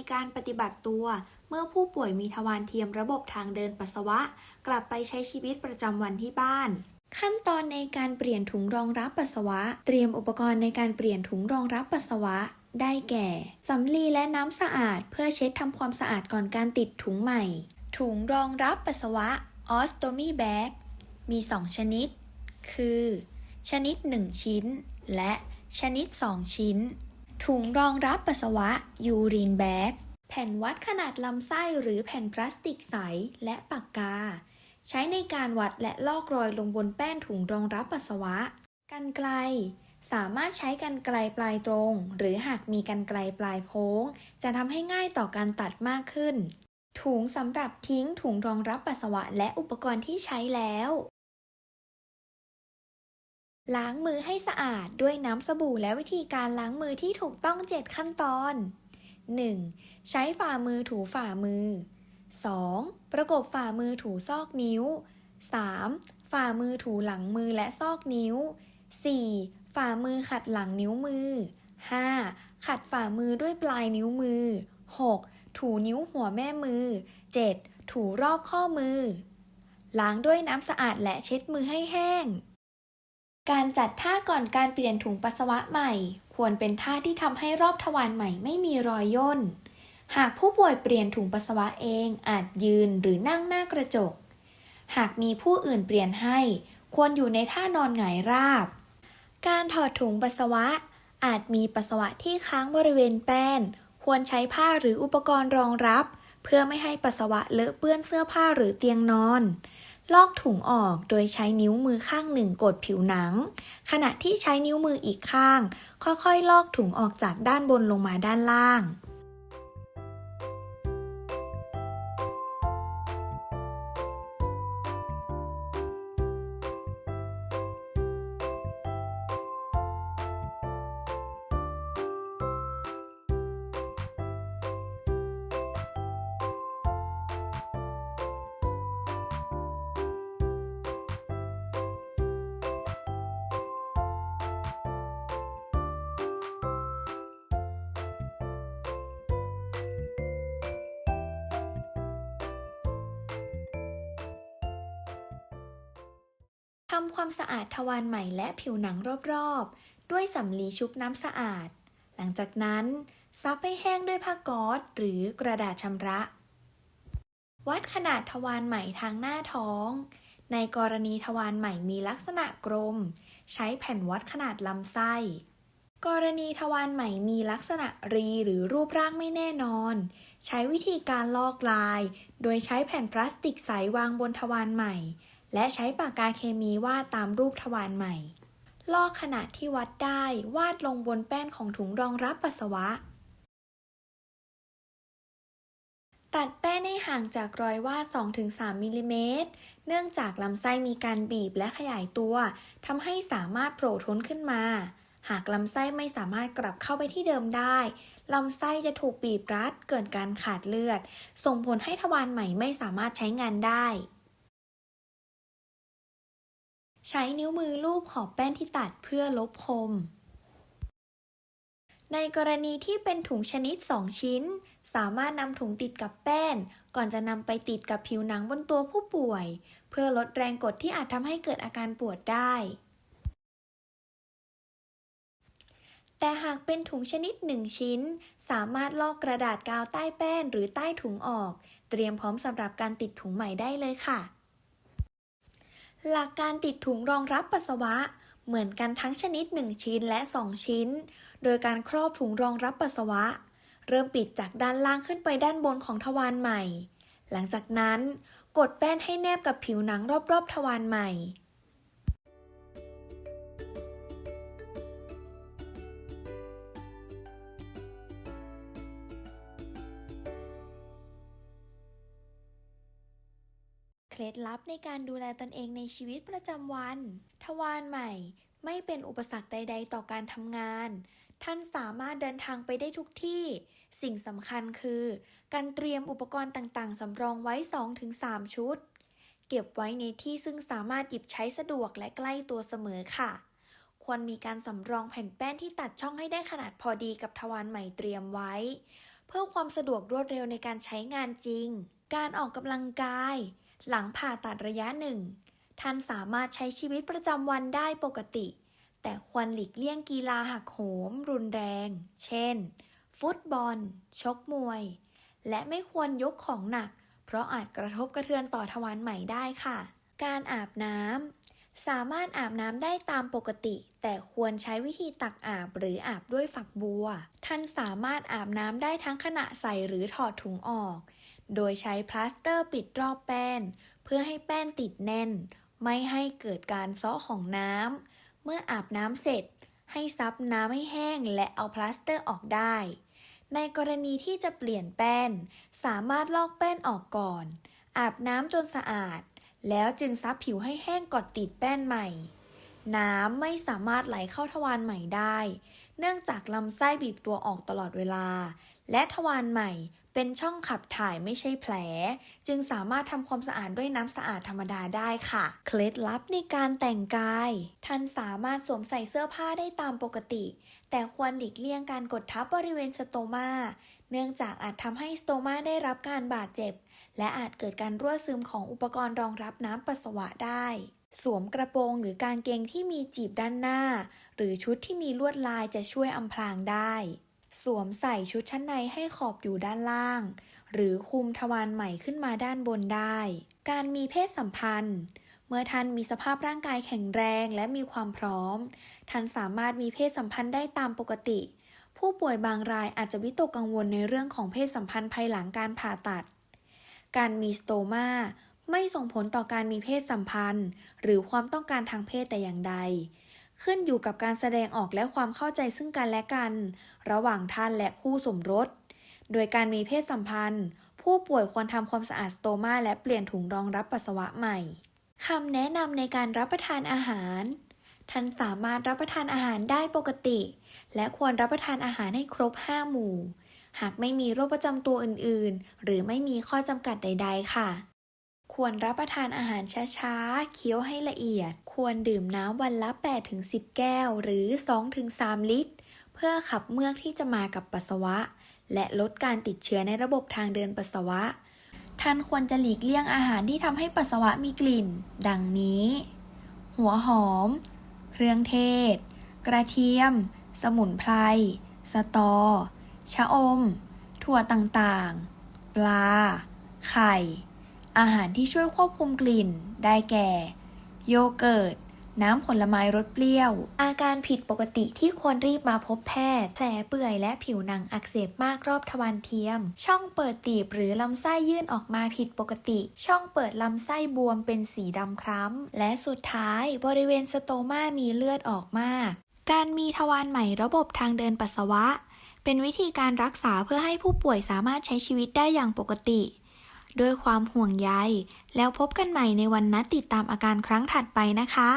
ในการปฏิบัติตัว เมื่อผู้ป่วยมีทวารเทียมระบบทางเดินปัสสาวะ กลับไปใช้ชีวิตประจำวันที่บ้าน ขั้นตอนในการเปลี่ยนถุงรองรับปัสสาวะ เตรียมอุปกรณ์ในการเปลี่ยนถุงรองรับปัสสาวะ ได้แก่ สำลีและน้ำสะอาด เพื่อเช็ดทำความสะอาดก่อนการติดถุงใหม่ ถุงรองรับปัสสาวะ ostomy bag มี 2 ชนิด คือ ชนิด 1 ชิ้น และชนิด 2 ชิ้น ถุงรองรับปัสสาวะยูรีนแบกแผ่นวัดขนาดลำไส้หรือแผ่นพลาสติกใสและปากกา ใช้ในการวัดและลอกรอยลงบนแป้นถุงรองรับปัสสาวะกันไกล สามารถใช้กันไกลปลายตรง หรือหากมีกันไกลปลายโค้ง จะทำให้ง่ายต่อการตัดมากขึ้น ถุงสำหรับทิ้งถุงรองรับปัสสาวะและอุปกรณ์ที่ใช้แล้ว ล้างมือให้สะอาดด้วยน้ำสบู่และวิธีการล้างมือที่ถูกต้อง 7 ขั้นตอน 1. ใช้ฝ่ามือถูฝ่ามือ 2. ประกบฝ่ามือถูซอกนิ้ว 3. ฝ่ามือถูหลังมือและซอกนิ้ว 4. ฝ่ามือขัดหลังนิ้วมือ 5. ขัดฝ่ามือด้วยปลายนิ้วมือ 6. ถูนิ้วหัวแม่มือ 7. ถูรอบข้อมือ ล้างด้วยน้ำสะอาดและเช็ดมือให้แห้ง การจัดท่าก่อนการเปลี่ยนถุงปัสสาวะใหม่ ควรเป็นท่าที่ทำให้รอบทวารใหม่ไม่มีรอยย่น หากผู้ป่วยเปลี่ยนถุงปัสสาวะเองอาจยืนหรือนั่งหน้ากระจก หากมีผู้อื่นเปลี่ยนให้ ควรอยู่ในท่านอนหงายราบ การถอดถุงปัสสาวะ อาจมีปัสสาวะที่ค้างบริเวณแป้น ควรใช้ผ้าหรืออุปกรณ์รองรับ เพื่อไม่ให้ปัสสาวะเลอะเปื้อนเสื้อผ้าหรือเตียงนอน ลอกถุงออกโดยใช้นิ้วมือข้างหนึ่งกดผิวหนัง ขณะที่ใช้นิ้วมืออีกข้าง ค่อยๆ ลอกถุงออกจากด้านบนลงมาด้านล่าง ทำความสะอาดทวารใหม่และผิวหนังรอบๆ ด้วยสำลีชุบน้ำสะอาด หลังจากนั้นซับให้แห้งด้วยผ้าก๊อซหรือกระดาษชำระ วัดขนาดทวารใหม่ทางหน้าท้อง ในกรณีทวารใหม่มีลักษณะกลม ใช้แผ่นวัดขนาดลำไส้ กรณีทวารใหม่มีลักษณะรีหรือรูปร่างไม่แน่นอน ใช้วิธีการลอกลาย โดยใช้แผ่นพลาสติกใสวางบนทวารใหม่ และใช้ปากกาเคมีวาดตามรูปทวารใหม่ ลอกขนาดที่วัดได้วาดลงบนแป้นของถุงรองรับปัสสาวะ ตัดแป้นให้ห่างจากรอยวาด 2-3มิลลิเมตร เนื่องจากลำไส้มีการบีบและขยายตัวทำให้สามารถโผล่ท้นขึ้นมา หากลำไส้ไม่สามารถกลับเข้าไปที่เดิมได้ลำไส้จะถูกบีบรัดเกิดการขาดเลือด ส่งผลให้ทวารใหม่ไม่สามารถใช้งานได้ ใช้นิ้วมือลูบขอบแป้นที่ตัดเพื่อลบคม ในกรณีที่เป็นถุงชนิด 2 ชิ้น สามารถนำถุงติดกับแป้น ก่อนจะนำไปติดกับผิวหนังบนตัวผู้ป่วย เพื่อลดแรงกดที่อาจทำให้เกิดอาการปวดได้ แต่หากเป็นถุงชนิด 1 ชิ้น สามารถลอกกระดาษกาวใต้แป้นหรือใต้ถุงออก เตรียมพร้อมสำหรับการติดถุงใหม่ได้เลยค่ะ หลักการติดถุงรองรับปัสสาวะ เหมือนกันทั้งชนิด 1 ชิ้นและ 2 ชิ้น โดยการครอบถุงรองรับปัสสาวะ เริ่มปิดจากด้านล่างขึ้นไปด้านบนของทวารใหม่ หลังจากนั้น กดแป้นให้แนบกับผิวหนังรอบๆทวารใหม่ ล็ดลับในการดูแลตนเองในชีวิตประจำวัน ทวารใหม่ ไม่เป็นอุปสรรคใด ๆ ต่อการทำงาน ท่านสามารถเดินทางไปได้ทุกที่ สิ่งสำคัญคือ การเตรียมอุปกรณ์ต่างๆสำรองไว้ 2-3 ชุด เก็บไว้ในที่ซึ่งสามารถหยิบใช้สะดวกและใกล้ตัวเสมอค่ะ ควรมีการสำรองแผ่นแป้นที่ตัดช่องให้ได้ขนาดพอดีกับทวารใหม่เตรียมไว้ เพื่อความสะดวกรวดเร็วในการใช้งานจริงการออกกำลังกาย หลังผ่าตัดระยะหนึ่ง ท่านสามารถใช้ชีวิตประจำวันได้ปกติ แต่ควรหลีกเลี่ยงกีฬาหักโหม รุนแรง เช่น ฟุตบอล ชกมวย และไม่ควรยกของหนัก เพราะอาจกระทบกระเทือนต่อทวารใหม่ได้ค่ะ การอาบน้ำ สามารถอาบน้ำได้ตามปกติ แต่ควรใช้วิธีตักอาบหรืออาบด้วยฝักบัว ท่านสามารถอาบน้ำได้ทั้งขณะใส่หรือถอดถุงออก โดยใช้พลาสเตอร์ปิดรอบแป้น เพื่อให้แป้นติดแน่น ไม่ให้เกิดการซาะของน้ำ เมื่ออาบน้ำเสร็จ ให้ซับน้ำให้แห้งและเอาพลาสเตอร์ออกได้ ในกรณีที่จะเปลี่ยนแป้น สามารถลอกแป้นออกก่อน อาบน้ำจนสะอาด แล้วจึงซับผิวให้แห้งก่อนติดแป้นใหม่ น้ำไม่สามารถไหลเข้าทวารใหม่ได้ เนื่องจากลำไส้บีบตัวออกตลอดเวลา และทวารใหม่ เป็นช่องขับถ่ายไม่ใช่แผล จึงสามารถทำความสะอาดด้วยน้ำสะอาดธรรมดาได้ค่ะ เคล็ดลับในการแต่งกาย ท่านสามารถสวมใส่เสื้อผ้าได้ตามปกติ แต่ควรหลีกเลี่ยงการกดทับบริเวณสโตมาเนื่องจากอาจทำให้สโตมาได้รับการบาดเจ็บ และอาจเกิดการรั่วซึมของอุปกรณ์รองรับน้ำปัสสาวะได้ สวมกระโปรงหรือกางเกงที่มีจีบด้านหน้า หรือชุดที่มีลวดลายจะช่วยอำพรางได้ สวมใส่ชุดชั้นในให้ขอบอยู่ด้านล่าง หรือคุมทวารใหม่ขึ้นมาด้านบนได้ การมีเพศสัมพันธ์ เมื่อท่านมีสภาพร่างกายแข็งแรงและมีความพร้อม ท่านสามารถมีเพศสัมพันธ์ได้ตามปกติ ผู้ป่วยบางรายอาจจะวิตกกังวลในเรื่องของเพศสัมพันธ์ภายหลังการผ่าตัด การมีสโตมาไม่ส่งผลต่อการมีเพศสัมพันธ์ หรือความต้องการทางเพศแต่อย่างใด ขึ้นอยู่กับการแสดงออกและความเข้าใจซึ่งกันและกัน ระหว่างท่านและคู่สมรส โดยการมีเพศสัมพันธ์ ผู้ป่วยควรทำความสะอาดสโตมาและเปลี่ยนถุงรองรับปัสสาวะใหม่คำแนะนำในการรับประทานอาหาร ท่านสามารถรับประทานอาหารได้ปกติ และควรรับประทานอาหารให้ครบ 5 หมู่ หากไม่มีโรคประจำตัวอื่น ๆ หรือไม่มีข้อจำกัดใด ๆ ค่ะ ควรรับประทานอาหารช้าๆ เคี้ยวให้ละเอียด ควรดื่มน้ำวันละ 8-10 แก้ว หรือ 2-3 ลิตร เพื่อขับเมือกที่จะมากับปัสสาวะ และลดการติดเชื้อในระบบทางเดินปัสสาวะ ท่านควรจะหลีกเลี่ยงอาหารที่ทำให้ปัสสาวะมีกลิ่น ดังนี้ หัวหอม เครื่องเทศ กระเทียม สมุนไพร สตอ ชะอม ถั่วต่างๆ ปลา ไข่ อาหารที่ช่วยควบคุมกลิ่น ได้แก่ โยเกิร์ต น้ำผลไม้รสเปรี้ยว อาการผิดปกติที่ควรรีบมาพบแพทย์ แผลเปื่อยและผิวหนังอักเสบมากรอบทวารเทียม ช่องเปิดตีบหรือลำไส้ยื่นออกมาผิดปกติ ช่องเปิดลำไส้บวมเป็นสีดำคล้ำ และสุดท้ายบริเวณสโตมามีเลือดออกมาก การมีทวารใหม่ระบบทางเดินปัสสาวะ เป็นวิธีการรักษาเพื่อให้ผู้ป่วยสามารถใช้ชีวิตได้อย่างปกติ ด้วยความห่วงใย แล้วพบกันใหม่ในวันนัดติดตามอาการครั้งถัดไปนะคะ